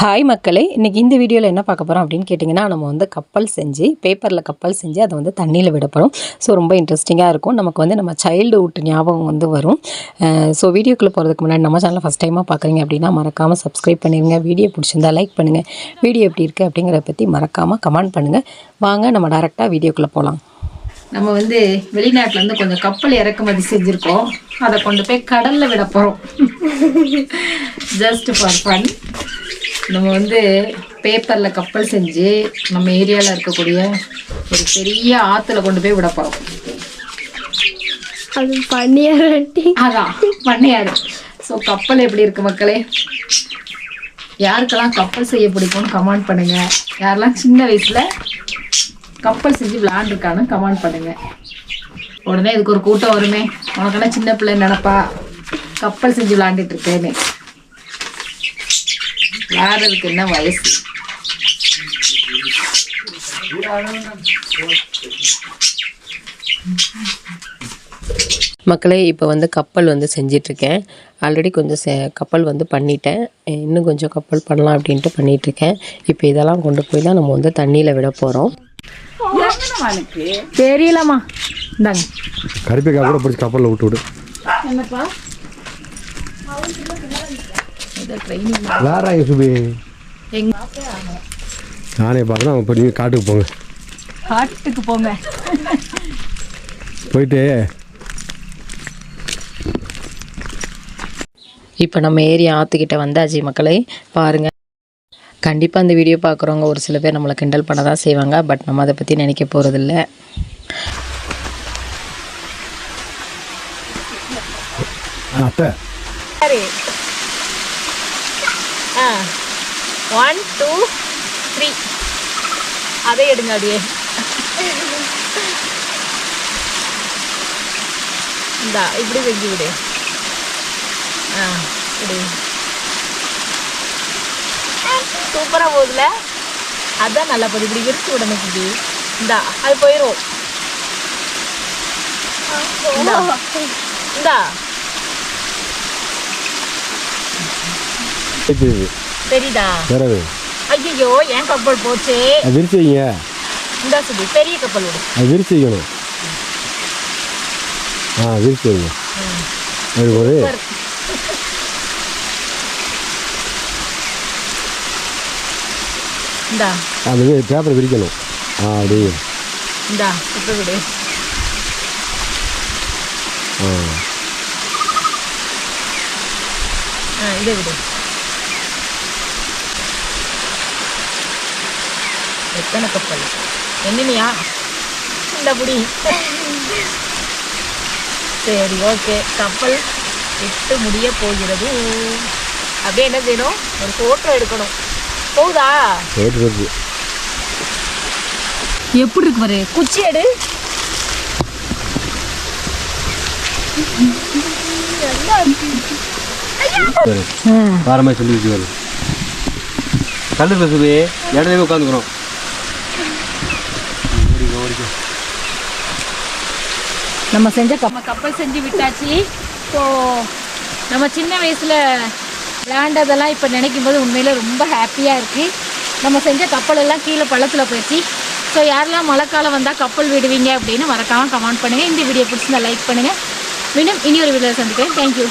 Hi மக்களே இன்றைக்கி இந்த வீடியோவில் என்ன பார்க்க போகிறோம் அப்படின்னு கேட்டிங்கன்னா நம்ம வந்து கப்பல் செஞ்சு பேப்பரில் கப்பல் செஞ்சு அதை வந்து தண்ணியில் விட போகிறோம் ஸோ ரொம்ப இன்ட்ரெஸ்டிங்காக இருக்கும். நமக்கு வந்து நம்ம சைல்டுஹுட் ஞாபகம் வந்து வரும். ஸோ வீடியோக்குள்ளே போகிறதுக்கு முன்னாடி நம்ம சேனலை ஃபஸ்ட் டைமாக பார்க்குறீங்க அப்படின்னா மறக்காமல் சப்ஸ்கிரைப் பண்ணிடுங்க வீடியோ பிடிச்சிருந்தா லைக் பண்ணுங்கள் வீடியோ எப்படி இருக்குது அப்படிங்கிறத பற்றி மறக்காமல் கமெண்ட் பண்ணுங்கள் வாங்க நம்ம டேரெக்டாக வீடியோக்குள்ளே போகலாம் நம்ம வந்து வெளிநாட்டிலேருந்து கொஞ்சம் கப்பல் இறக்குமதி செஞ்சுருக்கோம். அதை கொண்டு போய் கடலில் விட போகிறோம் ஜஸ்ட் ஃபார் ஃபன் நம்ம வந்து பேப்பர்ல கப்பல் செஞ்சு நம்ம ஏரியால இருக்கக்கூடிய ஒரு பெரிய ஆத்துல கொண்டு போய் விட போறோம். அது பண்ணியாரட்டி அதான் பண்ணியாரு ஸோ கப்பல் எப்படி இருக்கு மக்களே? யாருக்கெல்லாம் கப்பல் செய்ய பிடிக்கும்னு கமெண்ட் பண்ணுங்க. யாரெல்லாம் சின்ன வயசுல கப்பல் செஞ்சு விளையாண்டுருக்கான்னு கமெண்ட் பண்ணுங்க. உடனே இதுக்கு ஒரு கூட்டம் வருமே. உனக்கெல்லாம் சின்ன பிள்ளை நினப்பா. கப்பல் செஞ்சு விளையாண்டுட்டு இருக்கேன்னு. விளையாடுறதுக்கு என்ன வயசு? மக்களே இப்போ வந்து கப்பல் வந்து செஞ்சிட்ருக்கேன். ஆல்ரெடி கொஞ்சம் செ கப்பல் வந்து பண்ணிட்டேன். இன்னும் கொஞ்சம் கப்பல் பண்ணலாம் அப்படின்ட்டு பண்ணிகிட்ருக்கேன் இப்போ இதெல்லாம் கொண்டு போய் தான் நம்ம வந்து தண்ணியில் விட போகிறோம் தெரியலம்மா. இந்தாங்க. கருப்பேக்கா கூட பிடிச்சி கப்பலில் விட்டு விடு. ட்ரைனிங் வேறாங்க சுபி? எங்க நானே பார்க்கணும் இப்போ நீங்கள் காட்டுக்கு போங்க. காட்டுக்கு போங்க. போயிட்டு. இப்போ நம்ம ஏரியா ஆற்றுக்கிட்ட வந்தாச்சு மக்களே. பாருங்கள் கண்டிப்பாக இந்த வீடியோ பார்க்குறவங்க ஒரு சில பேர் நம்மளை கிண்டல் பண்ண தான் செய்வாங்க. பட் நம்ம அதை பற்றி நினைக்க போகிறதில்ல அத்தை. சரி. ஆ. ஒன் டூ த்ரீ அதை எடுங்க அப்படியே இந்தா இப்படி வெங்கி விடு. ஆ இப்படி சூப்பராக போகுதுல? அதான் நல்லா போகுது. இப்படி விரிச்சு விடணும் இப்படி இந்தா அது போயிடும் இந்தா. இருக்குது தெரியுதா? ஐயோ ஏன் கப்பல் போச்சே? விரிச்சு வைங்க இந்த சுடி பெரிய கப்பல் விடு அது விரிச்சு வைக்கணும் ஆ விரிச்சு வைங்க. இந்தா. அது பேப்பர் விரிக்கணும். ஆ அப்படி இந்தா இப்ப விடு ஆ இதை விடு. எத்தனை கப்பல் இந்த புடி. சரி ஓகே. கப்பல் விட்டு முடிய போகிறது. அப்படியே என்ன செய்யணும்? ஒரு ஃபோட்டோ எடுக்கணும். போகுதா? எப்படி இருக்கு பாரு? குச்சி எடு. மாதிரி சொல்லி வச்சு வருது கல்லுல சுபி. இடத்துல உட்காந்துக்கிறோம் நம்ம செஞ்ச கப்ப கப்பல் செஞ்சு விட்டாச்சு. ஸோ நம்ம சின்ன வயசில் விளையாண்டதெல்லாம் இப்போ நினைக்கும் போது உண்மையில் ரொம்ப ஹாப்பியாக இருக்குது நம்ம செஞ்ச கப்பல் எல்லாம் கீழே பள்ளத்தில் போயிடுச்சு. ஸோ யாரெல்லாம் மழை காலம் வந்தால் கப்பல் விடுவீங்க அப்படின்னு மறக்காமல் கமெண்ட் பண்ணுங்கள் இந்த வீடியோ பிடிச்சிருந்தா லைக் பண்ணுங்கள் மீண்டும் இனி ஒரு வீடியோ சந்திக்கிறேன். தேங்க்யூ